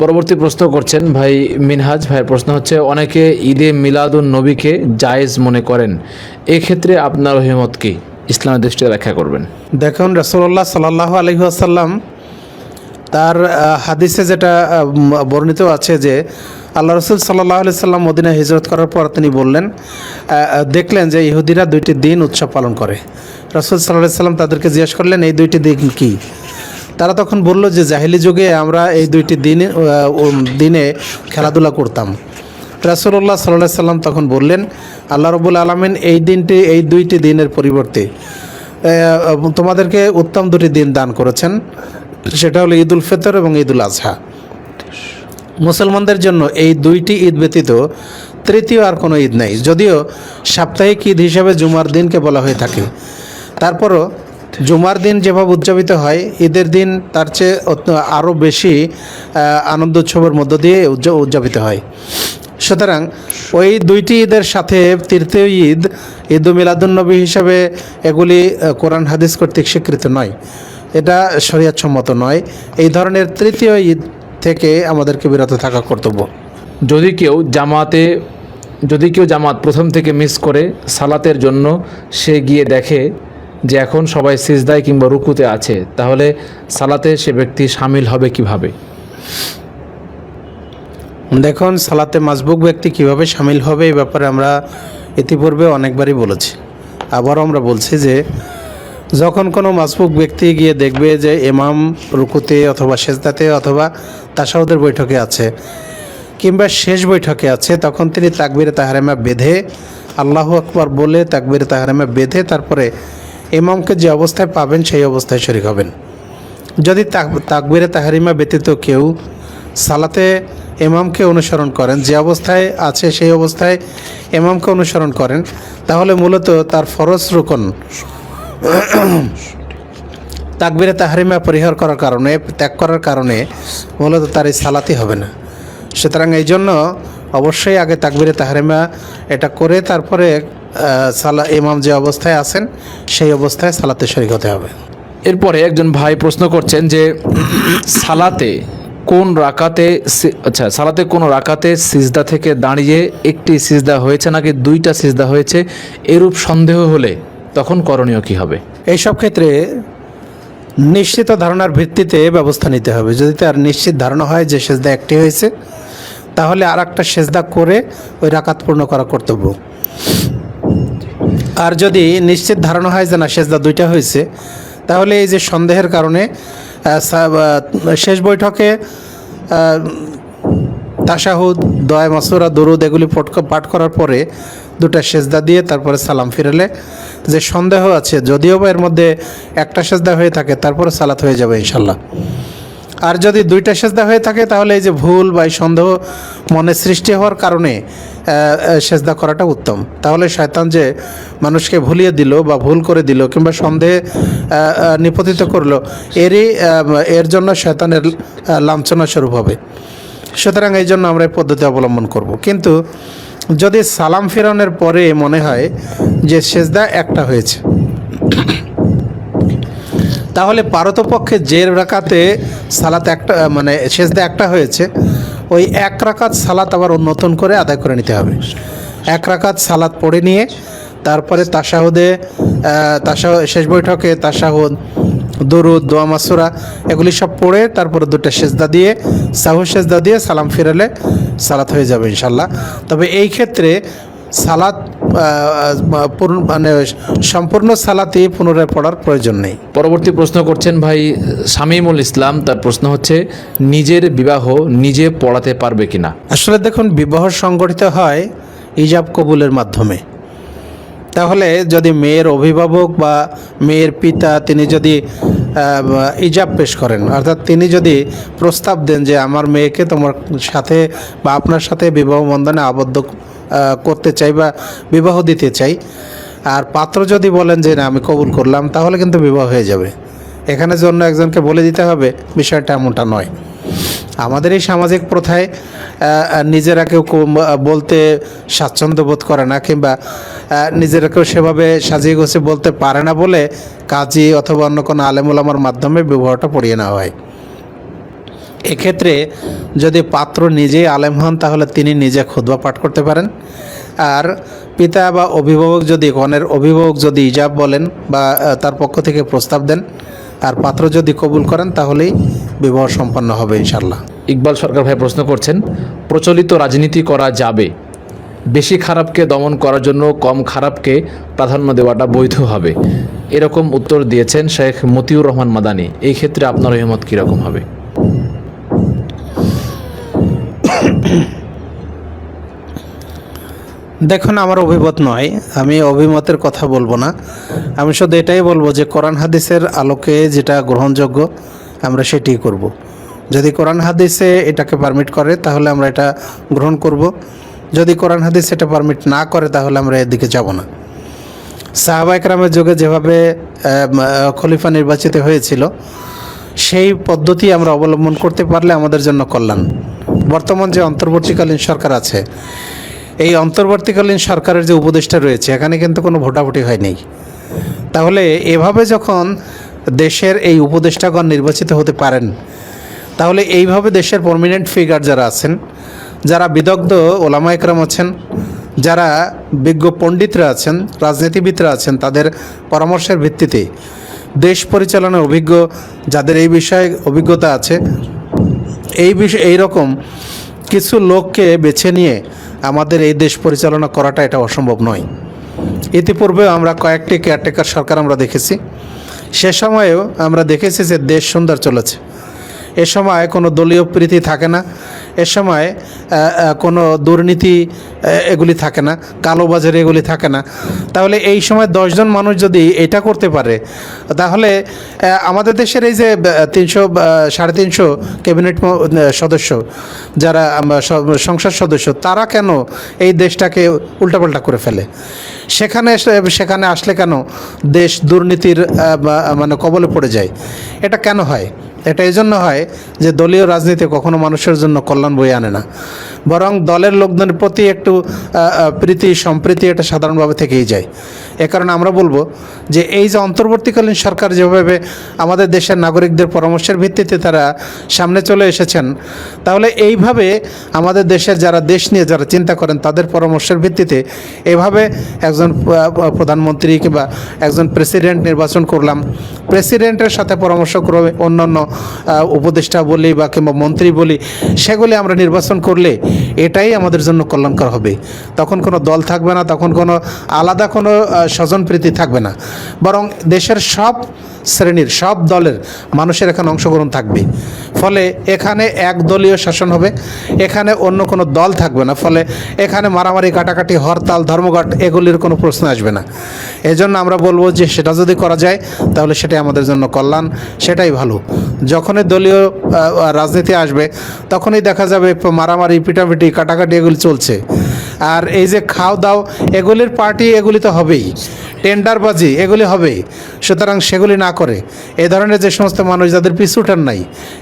পরবর্তী প্রশ্ন করছেন ভাই মিনহাজ। ভাইয়ের প্রশ্ন হচ্ছে, অনেকে ঈদে মিলাদুন নবীকে জায়েজ মনে করেন। এক্ষেত্রে আপনার অভিমত কি? ইসলামের দৃষ্টিতে ব্যাখ্যা করবেন। দেখুন রসুল্লাহ সাল্লাহ আলহি আসাল্লাম তার হাদিসে যেটা বর্ণিত আছে যে, আল্লাহ রসুল সাল্লাহ আলি সাল্লাম মদিনা হিজরত করার পর তিনি বললেন দেখলেন যে ইহুদিরা দুইটি দিন উৎসব পালন করে। রসুল সাল্লাহ সাল্লাম তাদেরকে জিজ্ঞেস করলেন, এই দুইটি দিন কি? তারা তখন বলল যে জাহিলি যুগে আমরা এই দুইটি দিন দিনে খেলাধুলা করতাম। রাসুল্লাহ সাল্লাহ সাল্লাম তখন বললেন, আল্লাহ রবুল আলমিন এই দিনটি, এই দুইটি দিনের পরিবর্তে তোমাদেরকে উত্তম দুটি দিন দান করেছেন। সেটা হলো ঈদ উল ফিতর এবং ঈদ উল আজহা মুসলমানদের জন্য এই দুইটি ঈদ ব্যতীত তৃতীয় আর কোনো ঈদ নেই। যদিও সাপ্তাহিক ঈদ হিসাবে জুমার দিনকে বলা হয়ে থাকে। তারপরও জুমার দিন যেভাবে উদযাপিত হয়, ঈদের দিন তার চেয়ে আরও বেশি আনন্দ উৎসবের মধ্য দিয়ে উদযাপিত হয়। সুতরাং ওই দুইটি ঈদের সাথে তৃতীয় ঈদ ঈদ মিলাদুন্নবী হিসাবে এগুলি কোরআন, হাদিস কর্তৃক স্বীকৃত নয়। এটা শরীয়তসম্মত নয়। এই ধরনের তৃতীয় ঈদ থেকে আমাদেরকে বিরত থাকা কর্তব্য। যদি কেউ জামাতে, যদি কেউ জামাত প্রথম থেকে মিস করে সালাতের জন্য সে গিয়ে দেখে যে এখন সবাই সিজদায় কিংবা রুকুতে আছে, তাহলে সালাতে সে ব্যক্তি সামিল হবে কীভাবে? দেখুন, সালাতে মাজবুক ব্যক্তি কীভাবে সামিল হবে এই ব্যাপারে আমরা ইতিপূর্বে অনেকবারই বলেছি। আবারও আমরা বলছি যে, যখন কোনো মাজবুক ব্যক্তি গিয়ে দেখবে যে ইমাম রুকুতে অথবা সেজদাতে অথবা তাসাউদের বৈঠকে আছে কিংবা শেষ বৈঠকে আছে, তখন তিনি তাকবিরে তাহারেমা বেঁধে আল্লাহ আকবর বলে তাকবিরে তাহারেমা বেঁধে তারপরে ইমামকে যে অবস্থায় পাবেন, সেই অবস্থায় শরিক হবেন। যদি তাক- তাকবিরে তাহারিমা ব্যতীত কেউ সালাতে ইমামকে অনুসরণ করেন, যে অবস্থায় আছে সেই অবস্থায় ইমামকে অনুসরণ করেন, তাহলে মূলত তার ফরজ রুকন তাকবিরে তাহারিমা পরিহার করার কারণে, ত্যাগ করার কারণে মূলত তার এই সালাতি হবে না। সুতরাং এই জন্য অবশ্যই আগে তাকবিরে তাহারিমা এটা করে তারপরে সালা ইমাম যে অবস্থায় আছেন সেই অবস্থায় সালাতে শরিক হতে হবে। এরপরে একজন ভাই প্রশ্ন করছেন যে সালাতে কোন রাকাতে আচ্ছা সালাতে কোন রাকাতে সিজদা থেকে দাঁড়িয়ে একটি সিজদা হয়েছে নাকি দুইটা সিজদা হয়েছে এরূপ সন্দেহ হলে তখন করণীয় কি হবে? এইসব ক্ষেত্রে নিশ্চিত ধারণার ভিত্তিতে ব্যবস্থা নিতে হবে। যদি তার নিশ্চিত ধারণা হয় যে সেজদা একটি হয়েছে তাহলে আর একটা সেজদা করে ওই রাকাত পূর্ণ করা কর্তব্য। আর যদি নিশ্চিত ধারণা হয় যে না সেজদা দুইটা হয়েছে তাহলে এই যে সন্দেহের কারণে শেষ বৈঠকে আহ, তাশাহুদ দয় মাসুরা দরুদ এগুলি পাঠ করার পরে দুটা সেজদা দিয়ে তারপরে সালাম ফিরালে। যে সন্দেহ আছে যদিও বা এর মধ্যে একটা সেজদা হয়ে থাকে তারপরে সালাত হয়ে যাবে ইনশাল্লাহ। আর যদি দুইটা সেজদা হয়ে থাকে, তাহলে এই যে ভুল বা সন্দেহ মনে সৃষ্টি হওয়ার কারণে সেজদা করাটা উত্তম। তাহলে শয়তান যে মানুষকে ভুলিয়ে দিল বা ভুল করে দিল কিংবা সন্দেহে নিপতিত করল, এরই এর জন্য শয়তানের লাঞ্ছনা স্বরূপ হবে। সুতরাং এই জন্য আমরা এই পদ্ধতি অবলম্বন করব। কিন্তু যদি সালাম ফেরানোর পরে মনে হয় যে সেজদা একটা হয়েছে তাহলে পারতপক্ষে যে রাকাতে সালাত একটা মানে সেজদা একটা হয়েছে, ওই এক রাকাত সালাত আবার নতুন করে আদায় করে নিতে হবে। এক রাকাত সালাত পড়ে নিয়ে, তারপরে তাসাহুদে তাসা শেষ বৈঠকে তাসাহুদ দরুদ, দোয়া, মাসুরা, এগুলি সব পড়ে, তারপরে দুটো সেজদা দিয়ে, সাহু সেজদা দিয়ে সালাম ফিরালে সালাত হয়ে যাবে ইনশাল্লাহ। তবে এই ক্ষেত্রে সালাত পূর্ণ- মানে সম্পূর্ণ সালাতই পুনরায় পড়ার প্রয়োজন নেই। পরবর্তী প্রশ্ন করছেন ভাই শামীমুল ইসলাম তার প্রশ্ন হচ্ছে নিজের বিবাহ নিজে পড়াতে পারবে কিনা? আসলে দেখুন বিবাহ সংগঠিত হয় ইজাব কবুলের মাধ্যমে। তাহলে যদি মেয়ের অভিভাবক বা মেয়ের পিতা তিনি যদি ইজাব পেশ করেন অর্থাৎ তিনি যদি প্রস্তাব দেন যে আমার মেয়েকে তোমার সাথে বা আপনার সাথে বিবাহ বন্ধনে আবদ্ধ করতে চাই বা বিবাহ দিতে চাই। আর পাত্র যদি বলেন যে, না, আমি কবুল করলাম, তাহলে কিন্তু বিবাহ হয়ে যাবে। এখানে জন্য একজনকে বলে দিতে হবে, বিষয়টা এমনটা নয়। আমাদের এই সামাজিক প্রথায় নিজেরা কেউ বলতে স্বাচ্ছন্দ্য বোধ করে না, কিংবা নিজেরা কেউ সেভাবে সাজিয়ে গোছে বলতে পারে না বলে কাজী অথবা অন্য কোনো আলেমুলামার মাধ্যমে বিবাহটা পড়িয়ে নেওয়া হয়। এক্ষেত্রে যদি পাত্র নিজেই আলেম হন, তাহলে তিনি নিজে খুদবা পাঠ করতে পারেন। আর পিতা বা অভিভাবক যদি কনের অভিভাবক যদি ইজাব বলেন বা তার পক্ষ থেকে প্রস্তাব দেন আর পাত্র যদি কবুল করেন, তাহলেই বিবাহ সম্পন্ন হবে ইনশাল্লাহ ইকবাল সরকার ভাই প্রশ্ন করছেন, প্রচলিত রাজনীতি করা যাবে। বেশি খারাপকে দমন করার জন্য কম খারাপকে প্রাধান্য দেওয়াটা বৈধ হবে। এরকম উত্তর দিয়েছেন শেখ মতিউর রহমান মাদানি। এই ক্ষেত্রে আপনার অভিমত কীরকম হবে? দেখুন, আমার অভিমত নয়। আমি অভিমতের কথা বলব না। আমি শুধু এটাই বলব যে, কোরআন হাদিসের আলোকে যেটা গ্রহণযোগ্য, আমরা সেটিই করব। যদি কোরআন হাদিসে এটাকে পারমিট করে, তাহলে আমরা এটা গ্রহণ করব। যদি কোরআন হাদিস এটা পারমিট না করে, তাহলে আমরা এদিকে যাব না। সাহাবা একরামের যুগে যেভাবে খলিফা নির্বাচিত হয়েছিল, সেই পদ্ধতি আমরা অবলম্বন করতে পারলে আমাদের জন্য কল্যাণ। বর্তমান যে অন্তর্বর্তীকালীন সরকার আছে, এই অন্তর্বর্তীকালীন সরকারের যে উপদেষ্টা রয়েছে, এখানে কিন্তু কোনো ভোটাভুটি হয়নি। তাহলে এভাবে যখন দেশের এই উপদেষ্টাগণ নির্বাচিত হতে পারেন, তাহলে এইভাবে দেশের প্রমিনেন্ট ফিগার যারা আছেন, যারা বিদগ্ধ ওলামা একরাম আছেন, যারা বিজ্ঞ পণ্ডিতরা আছেন, রাজনীতিবিদরা আছেন, তাদের পরামর্শের ভিত্তিতে দেশ পরিচালনার অভিজ্ঞ, যাদের এই বিষয়ে অভিজ্ঞতা আছে এই বিষয় এইরকম কিছু লোককে বেছে নিয়ে আমাদের এই দেশ পরিচালনা করাটা এটা অসম্ভব নয়। ইতিপূর্বেও আমরা কয়েকটি কেয়ারটেকার সরকার আমরা দেখেছি। সে সময়েও আমরা দেখেছি যে দেশ সুন্দর চলেছে। এ সময় কোনো দলীয় প্রীতি থাকে না। এ সময় কোনো দুর্নীতি এগুলি থাকে না। কালোবাজারি এগুলি থাকে না। তাহলে এই সময় দশজন মানুষ যদি এটা করতে পারে, তাহলে আমাদের দেশের এই যে তিনশো সাড়ে তিনশো ক্যাবিনেট সদস্য যারা সংসদ সদস্য, তারা কেন এই দেশটাকে উল্টাপাল্টা করে ফেলে? সেখানে সেখানে আসলে কেন দেশ দুর্নীতির মানে কবলে পড়ে যায়? এটা কেন হয়? এটা এই জন্য হয় যে দলীয় রাজনীতি কখনো মানুষের জন্য কল্যাণ বই আনে না। বরং দলের লোকদের প্রতি একটু প্রীতি, সম্প্রীতি এটা সাধারণভাবে থেকেই যায়। এ কারণে আমরা বলব যে এই যে অন্তর্বর্তীকালীন সরকার যেভাবে আমাদের দেশের নাগরিকদের পরামর্শের ভিত্তিতে তারা সামনে চলে এসেছেন, তাহলে এইভাবে আমাদের দেশের যারা দেশ নিয়ে যারা চিন্তা করেন তাদের পরামর্শের ভিত্তিতে এভাবে একজন প্রধানমন্ত্রী কিংবা একজন প্রেসিডেন্ট নির্বাচন করলাম। প্রেসিডেন্টের সাথে পরামর্শ করে অন্যান্য উপদেষ্টা বলি বা কিংবা মন্ত্রী বলি, সেগুলি আমরা নির্বাচন করলে এটাই আমাদের জন্য কল্যাণকর হবে। তখন কোনো দল থাকবে না, তখন কোনো আলাদা কোনো স্বজনপ্রীতি থাকবে না। বরং দেশের সব শ্রেণির, সব দলের মানুষের এখানে অংশগ্রহণ থাকবে। ফলে এখানে এক দলীয় শাসন হবে, এখানে অন্য কোনো দল থাকবে না। ফলে এখানে মারামারি, কাটাকাটি, হরতাল, ধর্মঘট এগুলির কোনো প্রশ্ন আসবে না। এজন্য আমরা বলব যে সেটা যদি করা যায়, তাহলে সেটাই আমাদের জন্য কল্যাণ, সেটাই ভালো। যখনই দলীয় রাজনীতি আসবে, তখনই দেখা যাবে মারামারি, পিটাপিটি, কাটাকাটি এগুলি চলছে। আর এই যে খাও দাও, এগুলির পার্টি এগুলি তো হবেই। টেন্ডারবাজি এগুলি হবেই। সুতরাং সেগুলি না করে। এ ধরনের যে সমস্ত মানুষ যাদের পিছুটান নাই,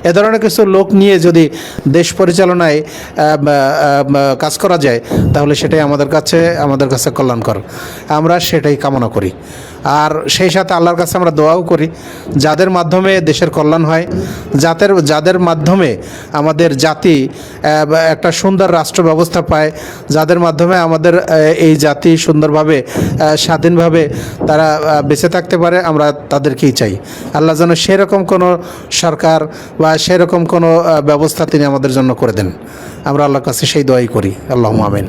এ ধরনের কিছু লোক নিয়ে যদি দেশ পরিচালনায় কাজ করা যায়, তাহলে সেটাই আমাদের কাছে আমাদের কাছে কল্যাণকর। আমরা সেটাই কামনা করি। আর সেই সাথে আল্লাহর কাছে আমরা দোয়াও করি, যাদের মাধ্যমে দেশের কল্যাণ হয়, যাদের যাদের মাধ্যমে আমাদের জাতি একটা সুন্দর রাষ্ট্র ব্যবস্থা পায়, যাদের মাধ্যমে আমাদের এই জাতি সুন্দরভাবে স্বাধীনভাবে তারা বেঁচে থাকতে পারে, আমরা তাদেরকেই চাই। আল্লাহ যেন সেরকম কোনো সরকার বা সেরকম কোনো ব্যবস্থা তিনি আমাদের জন্য করে দেন। আমরা আল্লাহর কাছে সেই দোয়াই করি। আল্লাহ আমিন।